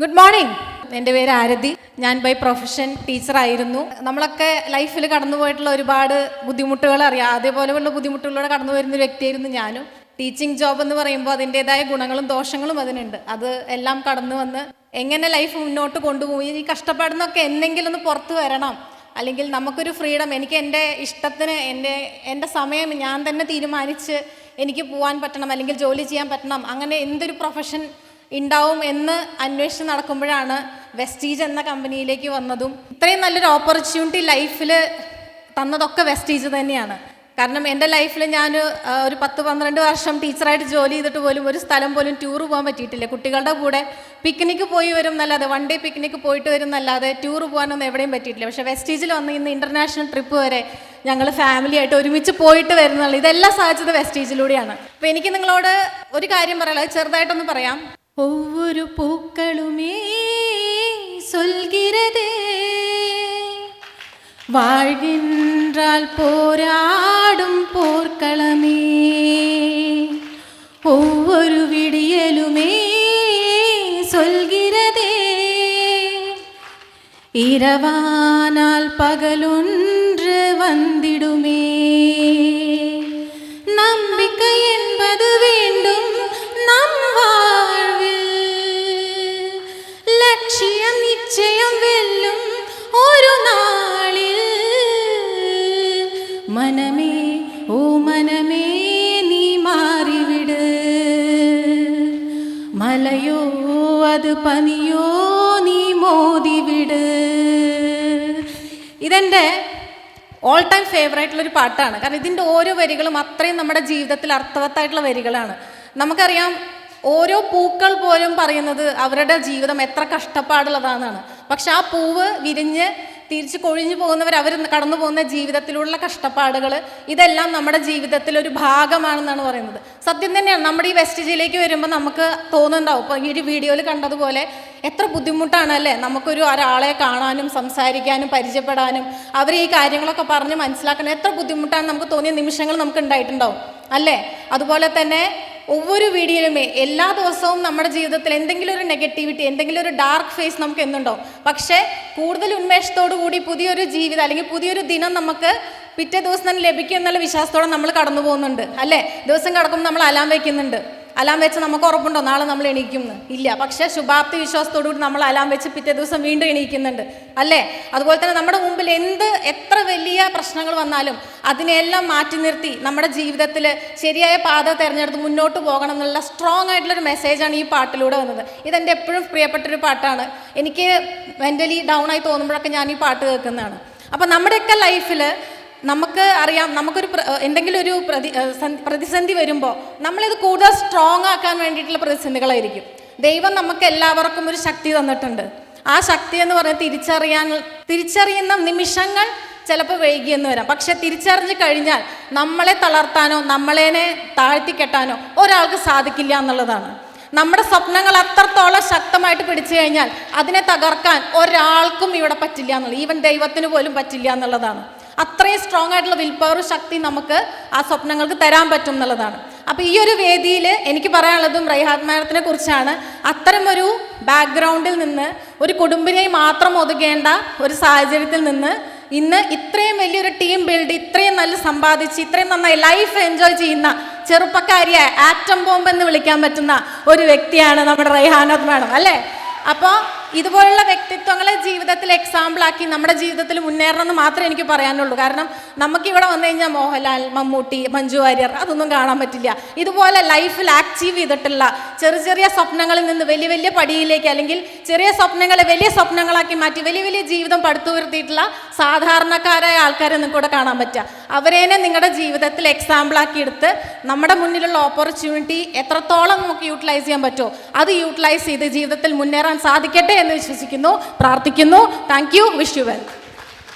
Good morning എന്റെ പേര് ആരതി. ഞാൻ ബൈ പ്രൊഫഷൻ ടീച്ചറായിരുന്നു നമ്മളൊക്കെ ലൈഫിൽ കടന്നുപോയിട്ടുള്ള ഒരുപാട് ബുദ്ധിമുട്ടുകൾ അറിയാം. അതേപോലെയുള്ള ബുദ്ധിമുട്ടുകളിലൂടെ കടന്നു വരുന്ന വ്യക്തിയായിരുന്നു ഞാനും. ടീച്ചിങ് ജോബ് എന്ന് പറയുമ്പോൾ അതിന്റെതായ ഗുണങ്ങളും ദോഷങ്ങളും അതിനുണ്ട്. അത് എല്ലാം കടന്നു വന്ന് എങ്ങനെ ലൈഫ് മുന്നോട്ട് കൊണ്ടുപോയി ഈ കഷ്ടപ്പാടുന്നൊക്കെ എന്തെങ്കിലും ഒന്ന് പുറത്ത് വരണം. അല്ലെങ്കിൽ നമുക്കൊരു ഫ്രീഡം എനിക്ക് എന്റെ ഇഷ്ടത്തിന് എന്റെ എന്റെ സമയം ഞാൻ തന്നെ തീരുമാനിച്ച് എനിക്ക് പോകാൻ പറ്റണം അല്ലെങ്കിൽ ജോലി ചെയ്യാൻ പറ്റണം. അങ്ങനെ എന്തൊരു പ്രൊഫഷൻ ഉണ്ടാവും എന്ന് അന്വേഷണം നടക്കുമ്പോഴാണ് വെസ്റ്റീജ് എന്ന കമ്പനിയിലേക്ക് വന്നതും ഇത്രയും നല്ലൊരു ഓപ്പർച്യൂണിറ്റി ലൈഫിൽ തന്നതൊക്കെ വെസ്റ്റീജ് തന്നെയാണ്. കാരണം എന്റെ ലൈഫിൽ ഞാൻ ഒരു പത്ത് പന്ത്രണ്ട് വർഷം ടീച്ചറായിട്ട് ജോലി ചെയ്തിട്ട് പോലും ഒരു സ്ഥലം പോലും ടൂർ പോകാൻ പറ്റിയിട്ടില്ല. കുട്ടികളുടെ കൂടെ പിക്നിക്ക് പോയി വരും എന്നല്ലാതെ വൺ ഡേ പിക്നിക്ക് പോയിട്ട് വരും എന്നല്ലാതെ ടൂർ പോകാനൊന്നും എവിടെയും പറ്റിയിട്ടില്ല. പക്ഷേ വെസ്റ്റീജിൽ വന്ന് ഇന്ന് ഇന്റർനാഷണൽ ട്രിപ്പ് വരെ ഞങ്ങൾ ഫാമിലി ആയിട്ട് ഒരുമിച്ച് പോയിട്ട് വരുന്നുള്ളൂ ഇതെല്ലാം സാധിച്ചത് വെസ്റ്റീജിലൂടെയാണ് അപ്പോൾ എനിക്ക് നിങ്ങളോട് ഒരു കാര്യം പറയാനുള്ളത്. ചെറുതായിട്ടൊന്ന് പറയാം. ஒவ்வொரு பூக்களுமே சொல்கிறதே. வாழ்கின்றால் போராடும் போர்க்களமே. ஒவ்வொரு விடியலுமே சொல்கிறதே. இரவானால் பகலொன்று வந்திடுமே. മലയോ അത് പനിയോ നീ മോദിവിട് ഇതെന്റെ ഓൾ ടൈം ഫേവറേറ്റ് ഒരു പാട്ടാണ്. കാരണം ഇതിന്റെ ഓരോ വരികളും അത്രയും നമ്മുടെ ജീവിതത്തിൽ അർത്ഥവത്തായിട്ടുള്ള വരികളാണ്. നമുക്കറിയാം ഓരോ പൂക്കൾ പോലും പറയുന്നത് അവരുടെ ജീവിതം എത്ര കഷ്ടപ്പാടുള്ളതാണെന്നാണ്. പക്ഷെ ആ പൂവ് വിരിഞ്ഞ് തിരിച്ച് കൊഴിഞ്ഞു പോകുന്നവർ അവർ കടന്നു പോകുന്ന ജീവിതത്തിലുള്ള കഷ്ടപ്പാടുകൾ ഇതെല്ലാം നമ്മുടെ ജീവിതത്തിൽ ഒരു ഭാഗമാണെന്നാണ് പറയുന്നത്. സത്യം തന്നെയാണ്. നമ്മുടെ ഈ വെസ്റ്റ് ജില്ലയിലേക്ക് വരുമ്പോൾ നമുക്ക് തോന്നുന്നുണ്ടാവും. ഇപ്പോൾ ഈ ഒരു വീഡിയോയിൽ കണ്ടതുപോലെ എത്ര ബുദ്ധിമുട്ടാണ് അല്ലേ? നമുക്കൊരു ഒരാളെ കാണാനും സംസാരിക്കാനും പരിചയപ്പെടാനും അവർ ഈ കാര്യങ്ങളൊക്കെ പറഞ്ഞ് മനസ്സിലാക്കണം. എത്ര ബുദ്ധിമുട്ടാണ് നമുക്ക് തോന്നിയ നിമിഷങ്ങൾ നമുക്ക് ഉണ്ടായിട്ടുണ്ടാവും. അല്ലേ? അതുപോലെ തന്നെ ഒவ்வொരു വീഡിയോയിലുമേ എല്ലാ ദിവസവും നമ്മുടെ ജീവിതത്തിൽ എന്തെങ്കിലും ഒരു നെഗറ്റിവിറ്റി എന്തെങ്കിലും ഒരു ഡാർക്ക് ഫേസ് നമുക്ക് എന്നുണ്ടാവും പക്ഷേ കൂടുതൽ ഉന്മേഷത്തോടു കൂടി പുതിയൊരു ജീവിതം അല്ലെങ്കിൽ പുതിയൊരു ദിനം നമുക്ക് പിറ്റേ ദിവസം തന്നെ ലഭിക്കും എന്നുള്ള വിശ്വാസത്തോടെ നമ്മൾ കടന്നു പോകുന്നുണ്ട് അല്ലേ? ദിവസം കടക്കുമ്പോൾ നമ്മൾ അലാം വയ്ക്കുന്നുണ്ട് അലാം വെച്ച് നമുക്ക് ഉറപ്പുണ്ടോ? നാളെ നമ്മൾ എണീക്കുമെന്ന് ഇല്ല. പക്ഷേ ശുഭാപ്തി വിശ്വാസത്തോടു കൂടി നമ്മൾ അലാം വെച്ച് പിറ്റേ ദിവസം വീണ്ടും എണീക്കുന്നുണ്ട്. അല്ലേ? അതുപോലെ തന്നെ നമ്മുടെ മുമ്പിൽ എന്ത് എത്ര വലിയ പ്രശ്നങ്ങൾ വന്നാലും അതിനെല്ലാം മാറ്റി നിർത്തി നമ്മുടെ ജീവിതത്തിൽ ശരിയായ പാത തിരഞ്ഞെടുത്ത് മുന്നോട്ട് പോകണം എന്നുള്ള സ്ട്രോങ് ആയിട്ടുള്ളൊരു മെസ്സേജാണ് ഈ പാട്ടിലൂടെ വന്നത്. ഇതെന്റെ എപ്പോഴും പ്രിയപ്പെട്ടൊരു പാട്ടാണ്. എനിക്ക് മെന്റലി ഡൗൺ ആയി തോന്നുമ്പോഴൊക്കെ ഞാൻ ഈ പാട്ട് കേൾക്കുന്നതാണ്. അപ്പോൾ നമ്മുടെയൊക്കെ ലൈഫിൽ നമുക്ക് അറിയാം നമുക്കൊരു എന്തെങ്കിലും ഒരു പ്രതി പ്രതിസന്ധി വരുമ്പോൾ നമ്മളിത് കൂടുതൽ സ്ട്രോങ് ആക്കാൻ വേണ്ടിയിട്ടുള്ള പ്രതിസന്ധികളായിരിക്കും. ദൈവം നമുക്ക് എല്ലാവർക്കും ഒരു ശക്തി തന്നിട്ടുണ്ട്. ആ ശക്തി എന്ന് പറഞ്ഞാൽ തിരിച്ചറിയാൻ തിരിച്ചറിയുന്ന നിമിഷങ്ങൾ ചിലപ്പോൾ വൈകിയെന്ന് വരാം. പക്ഷെ തിരിച്ചറിഞ്ഞ് കഴിഞ്ഞാൽ നമ്മളെ തളർത്താനോ നമ്മളേനെ താഴ്ത്തിക്കെട്ടാനോ ഒരാൾക്ക് സാധിക്കില്ല എന്നുള്ളതാണ്. നമ്മുടെ സ്വപ്നങ്ങൾ അത്രത്തോളം ശക്തമായിട്ട് പിടിച്ചു കഴിഞ്ഞാൽ അതിനെ തകർക്കാൻ ഒരാൾക്കും ഇവിടെ പറ്റില്ല എന്നുള്ളത് ഈവൻ ദൈവത്തിന് പോലും പറ്റില്ല എന്നുള്ളതാണ്. അത്രയും സ്ട്രോങ് ആയിട്ടുള്ള വിൽ പവർ ശക്തി നമുക്ക് ആ സ്വപ്നങ്ങൾക്ക് തരാൻ പറ്റും എന്നുള്ളതാണ്. അപ്പോൾ ഈ ഒരു വേദിയിൽ എനിക്ക് പറയാനുള്ളതും റൈഹാത് മാഡത്തിനെ കുറിച്ചാണ്. അത്തരമൊരു ബാക്ക്ഗ്രൗണ്ടിൽ നിന്ന് ഒരു കുടുംബിനെ മാത്രം ഒതുങ്ങേണ്ട ഒരു സാഹചര്യത്തിൽ നിന്ന് ഇന്ന് ഇത്രയും വലിയൊരു ടീം ബിൽഡ് ഇത്രയും നല്ല സമ്പാദിച്ച് ഇത്രയും നന്നായി ലൈഫ് എൻജോയ് ചെയ്യുന്ന ചെറുപ്പക്കാരിയെ ആറ്റം ബോംബ് എന്ന് വിളിക്കാൻ പറ്റുന്ന ഒരു വ്യക്തിയാണ് നമ്മുടെ റൈഹാനത് മാഡം അല്ലേ? അപ്പോൾ ഇതുപോലുള്ള വ്യക്തിത്വങ്ങളെ ജീവിതത്തിൽ എക്സാമ്പിളാക്കി നമ്മുടെ ജീവിതത്തിൽ മുന്നേറണം എന്ന് മാത്രമേ എനിക്ക് പറയാനുള്ളൂ. കാരണം നമുക്ക് ഇവിടെ വന്നു കഴിഞ്ഞാൽ മോഹൻലാൽ മമ്മൂട്ടി മഞ്ജു വാര്യർ അതൊന്നും കാണാൻ പറ്റില്ല. ഇതുപോലെ ലൈഫിൽ ആക്റ്റീവ് ചെയ്തിട്ടുള്ള ചെറിയ ചെറിയ സ്വപ്നങ്ങളിൽ നിന്ന് വലിയ വലിയ പടിയിലേക്ക് അല്ലെങ്കിൽ ചെറിയ സ്വപ്നങ്ങളെ വലിയ സ്വപ്നങ്ങളാക്കി മാറ്റി വലിയ വലിയ ജീവിതം പടുത്തുയർത്തിയിട്ടുള്ള സാധാരണക്കാരായ ആൾക്കാരെ നിങ്ങൾക്ക് ഇവിടെ കാണാൻ പറ്റുക. അവരേനെ നിങ്ങളുടെ ജീവിതത്തിൽ എക്സാമ്പിളാക്കി എടുത്ത് നമ്മുടെ മുന്നിലുള്ള ഓപ്പർച്യൂണിറ്റി എത്രത്തോളം നമുക്ക് യൂട്ടിലൈസ് ചെയ്യാൻ പറ്റുമോ അത് യൂട്ടിലൈസ് ചെയ്ത് ജീവിതത്തിൽ മുന്നേറാൻ സാധിക്കട്ടെ എന്ന് വിശ്വസിക്കുന്നു പ്രാർത്ഥിക്കുന്നു. Thank you wish you well